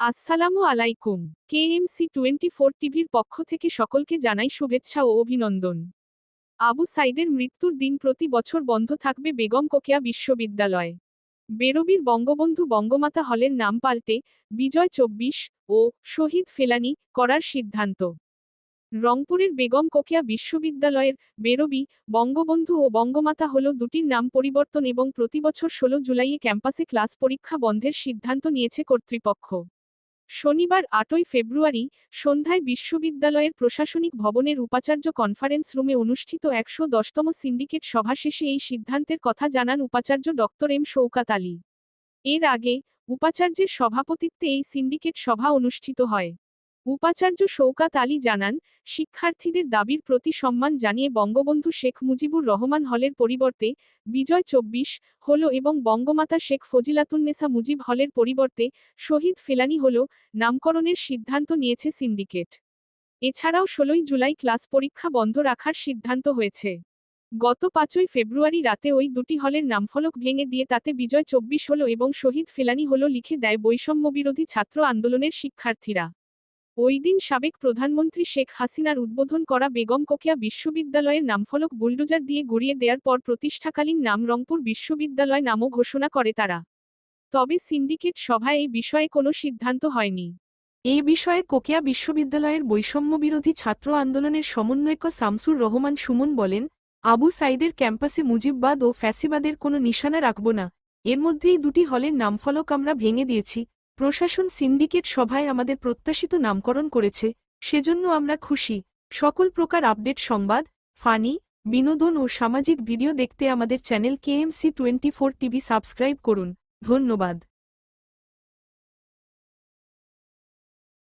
আসসালামু আলাইকুম। KMC twenty four টিভির পক্ষ থেকে সকলকে জানাই শুভেচ্ছা ও অভিনন্দন। আবু সাইদের মৃত্যুর দিন প্রতি বছর বন্ধ থাকবে বেগম কোকেয়া বিশ্ববিদ্যালয়। বেরবির বঙ্গবন্ধু বঙ্গমাতা হলের নাম পাল্টে বিজয় চব্বিশ ও শহীদ ফেলানি করার সিদ্ধান্ত। রংপুরের বেগম কোকিয়া বিশ্ববিদ্যালয়ের বেরবি, বঙ্গবন্ধু ও বঙ্গমাতা হল দুটির নাম পরিবর্তন এবং প্রতিবছর ষোলো জুলাইয়ে ক্যাম্পাসে ক্লাস পরীক্ষা বন্ধের সিদ্ধান্ত নিয়েছে কর্তৃপক্ষ। শনিবার আটই ফেব্রুয়ারি সন্ধ্যায় বিশ্ববিদ্যালয়ের প্রশাসনিক ভবনের উপাচার্য কনফারেন্স রুমে অনুষ্ঠিত একশো দশতম সিন্ডিকেট সভা শেষে এই সিদ্ধান্তের কথা জানান উপাচার্য ডক্টর এম শৌকাত আলী। এর আগে উপাচার্যের সভাপতিত্বে এই সিন্ডিকেট সভা অনুষ্ঠিত হয়। উপাচার্য শৌকাত আলী জানান, শিক্ষার্থীদের দাবির প্রতি সম্মান জানিয়ে বঙ্গবন্ধু শেখ মুজিবুর রহমান হলের পরিবর্তে বিজয় চব্বিশ হল এবং বঙ্গমাতা শেখ ফজিলাতুন্নেসা মুজিব হলের পরিবর্তে শহীদ ফেলানি হল নামকরণের সিদ্ধান্ত নিয়েছে সিন্ডিকেট। এছাড়াও ষোলোই জুলাই ক্লাস পরীক্ষা বন্ধ রাখার সিদ্ধান্ত হয়েছে। গত পাঁচই ফেব্রুয়ারি রাতে ওই দুটি হলের নামফলক ভেঙে দিয়ে তাতে বিজয় চব্বিশ হল এবং শহীদ ফেলানি হল লিখে দেয় বৈষম্যবিরোধী ছাত্র আন্দোলনের শিক্ষার্থীরা। ওই দিন সাবেক প্রধানমন্ত্রী শেখ হাসিনার উদ্বোধন করা বেগম কোকিয়া বিশ্ববিদ্যালয়ের নামফলক বুলডোজার দিয়ে গড়িয়ে দেওয়ার পর প্রতিষ্ঠাকালীন নাম রংপুর বিশ্ববিদ্যালয় নামও ঘোষণা করে তারা। তবে সিন্ডিকেট সভায় এই বিষয়ে কোনো সিদ্ধান্ত হয়নি। এই বিষয়ে কোকিয়া বিশ্ববিদ্যালয়ের বৈষম্য বিরোধী ছাত্র আন্দোলনের সমন্বয়ক শামসুর রহমান সুমন বলেন, আবু সাইদের ক্যাম্পাসে মুজিববাদ ও ফ্যাসিবাদের কোনো নিশানা রাখব না, এর মধ্যেই দুটি হলের নামফলক আমরা ভেঙে দিয়েছি প্রশাসন সিন্ডিকেট সভায় আমাদের প্রত্যাশিত নামকরণ করেছে, সেজন্য আমরা খুশি। সকল প্রকার আপডেট, সংবাদ, ফানি, বিনোদন ও সামাজিক ভিডিও দেখতে আমাদের channel KMC twenty four TV subscribe করুন। ধন্যবাদ।